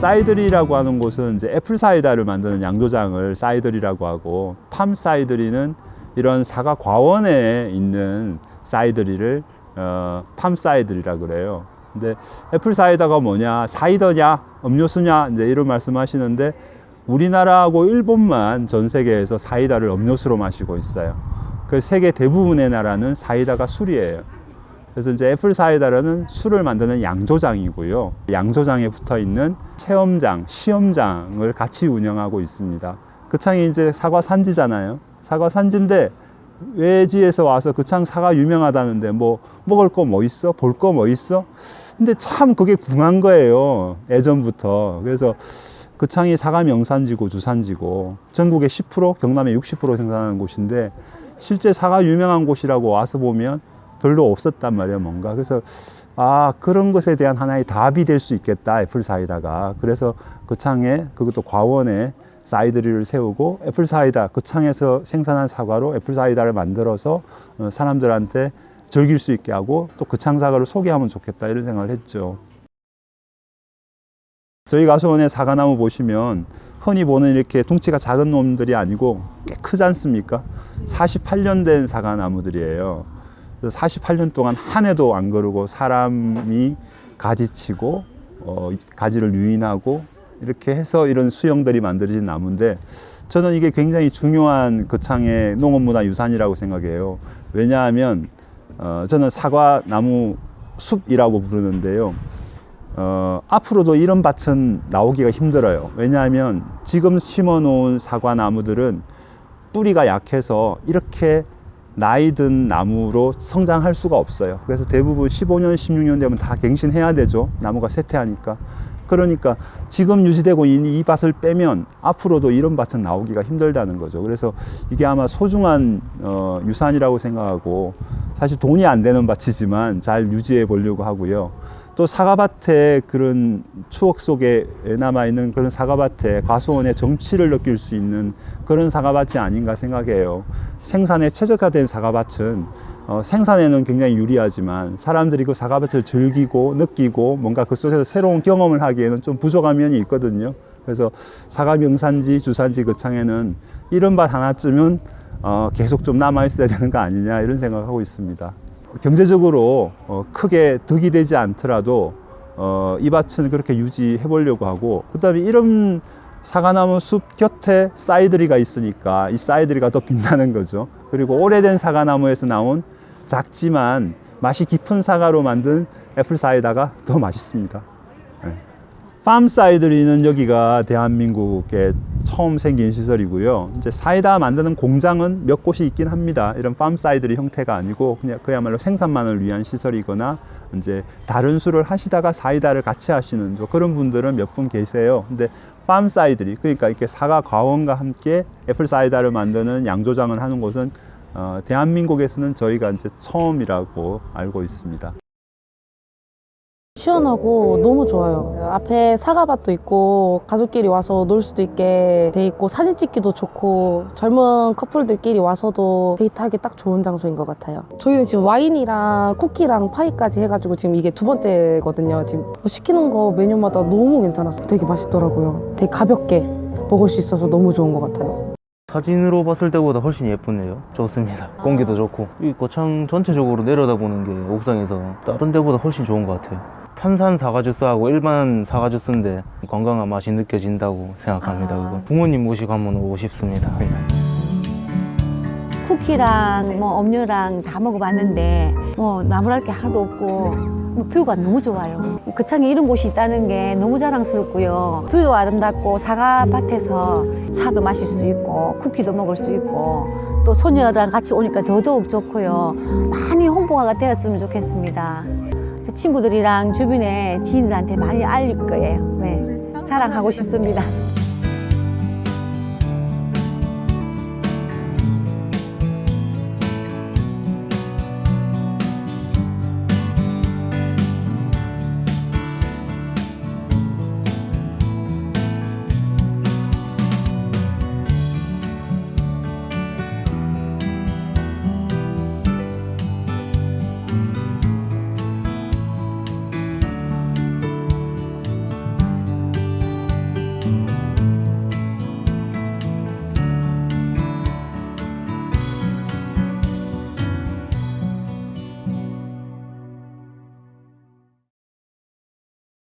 사이드리라고 하는 곳은 이제 애플 사이다를 만드는 양조장을 사이드리라고 하고 팜 사이드리는 이런 사과 과원에 있는 사이드리를 어, 팜 사이드리라 그래요. 근데 애플 사이다가 뭐냐, 사이더냐, 음료수냐 이제 이런 말씀하시는데 우리나라하고 일본만 전 세계에서 사이다를 음료수로 마시고 있어요. 그 세계 대부분의 나라는 사이다가 술이에요. 그래서 이제 애플 사이다라는 술을 만드는 양조장이고요. 양조장에 붙어 있는 체험장, 시험장을 같이 운영하고 있습니다. 그 창이 이제 사과 산지잖아요. 사과 산지인데 외지에서 와서 그창 사과 유명하다는데 뭐 먹을 거 뭐 있어? 볼 거 뭐 있어? 근데 참 그게 궁한 거예요. 예전부터. 그래서 그 창이 사과 명산지고 주산지고 전국의 10% 경남의 60% 생산하는 곳인데 실제 사과 유명한 곳이라고 와서 보면 별로 없었단 말이에요, 뭔가. 그래서 아, 그런 것에 대한 하나의 답이 될 수 있겠다, 애플 사이다가. 그래서 그 창에 그것도 과원에 사이드리를 세우고 애플 사이다 그 창에서 생산한 사과로 애플 사이다를 만들어서 어, 사람들한테 즐길 수 있게 하고 또 그 창 사과를 소개하면 좋겠다 이런 생각을 했죠. 저희 가수원의 사과나무 보시면 흔히 보는 이렇게 둥치가 작은 놈들이 아니고 꽤 크지 않습니까? 48년 된 사과나무들이에요. 그래서 48년 동안 한 해도 안 거르고 사람이 가지치고 어, 가지를 유인하고 이렇게 해서 이런 수영들이 만들어진 나무인데 저는 이게 굉장히 중요한 거창의 농업문화 유산이라고 생각해요. 왜냐하면 어, 저는 사과 나무 숲이라고 부르는데요. 어, 앞으로도 이런 밭은 나오기가 힘들어요. 왜냐하면 지금 심어 놓은 사과 나무들은 뿌리가 약해서 이렇게 나이 든 나무로 성장할 수가 없어요. 그래서 대부분 15년, 16년 되면 다 갱신해야 되죠. 나무가 쇠퇴하니까. 그러니까 지금 유지되고 있는 이 밭을 빼면 앞으로도 이런 밭은 나오기가 힘들다는 거죠. 그래서 이게 아마 소중한 어, 유산이라고 생각하고 사실 돈이 안 되는 밭이지만 잘 유지해 보려고 하고요. 또 사과밭에 그런 추억 속에 남아 있는 그런 사과밭에 과수원의 정치를 느낄 수 있는 그런 사과밭이 아닌가 생각해요. 생산에 최적화된 사과밭은 어, 생산에는 굉장히 유리하지만 사람들이 그 사과밭을 즐기고 느끼고 뭔가 그 속에서 새로운 경험을 하기에는 좀 부족한 면이 있거든요. 그래서 사과 명산지, 주산지 그 창에는 이런 밭 하나쯤은 어, 계속 좀 남아 있어야 되는 거 아니냐 이런 생각하고 있습니다. 경제적으로 어, 크게 득이 되지 않더라도 어, 이 밭은 그렇게 유지해 보려고 하고 그 다음에 이런 사과나무 숲 곁에 사이드리가 있으니까 이 사이드리가 더 빛나는 거죠. 그리고 오래된 사과나무에서 나온 작지만 맛이 깊은 사과로 만든 애플 사이다가 더 맛있습니다. 네. 팜 사이드리는 여기가 대한민국에 처음 생긴 시설이고요. 이제 사이다 만드는 공장은 몇 곳이 있긴 합니다. 이런 팜 사이드리 형태가 아니고 그냥 그야말로 생산만을 위한 시설이거나 이제 다른 술을 하시다가 사이다를 같이 하시는 저 그런 분들은 몇 분 계세요. 근데 팜 사이드리 그러니까 이렇게 사과 과원과 함께 애플 사이다를 만드는 양조장을 하는 곳은 어, 대한민국에서는 저희가 이제 처음이라고 알고 있습니다. 시원하고 너무 좋아요. 앞에 사과밭도 있고 가족끼리 와서 놀 수도 있게 돼 있고 사진 찍기도 좋고 젊은 커플들끼리 와서도 데이트하기 딱 좋은 장소인 것 같아요. 저희는 지금 와인이랑 쿠키랑 파이까지 해가지고 지금 이게 두 번째거든요. 지금 시키는 거 메뉴마다 너무 괜찮아서 되게 맛있더라고요. 되게 가볍게 먹을 수 있어서 너무 좋은 것 같아요. 사진으로 봤을 때보다 훨씬 예쁘네요. 좋습니다. 공기도 좋고 이 거창 전체적으로 내려다보는 게 옥상에서 다른 데보다 훨씬 좋은 것 같아요. 탄산 사과 주스하고 일반 사과 주스인데 건강한 맛이 느껴진다고 생각합니다. 그거. 부모님 모시고 한번 오고 싶습니다. 네. 쿠키랑 뭐 음료랑 다 먹어봤는데 뭐 나무랄 게 하나도 없고 뭐 뷰가 너무 좋아요. 그 창에 이런 곳이 있다는 게 너무 자랑스럽고요. 뷰도 아름답고 사과밭에서 차도 마실 수 있고 쿠키도 먹을 수 있고 또 소녀랑 같이 오니까 더더욱 좋고요. 많이 홍보가 되었으면 좋겠습니다. 제 친구들이랑 주변에 지인들한테 많이 알릴 거예요. 네, 자랑하고 싶습니다.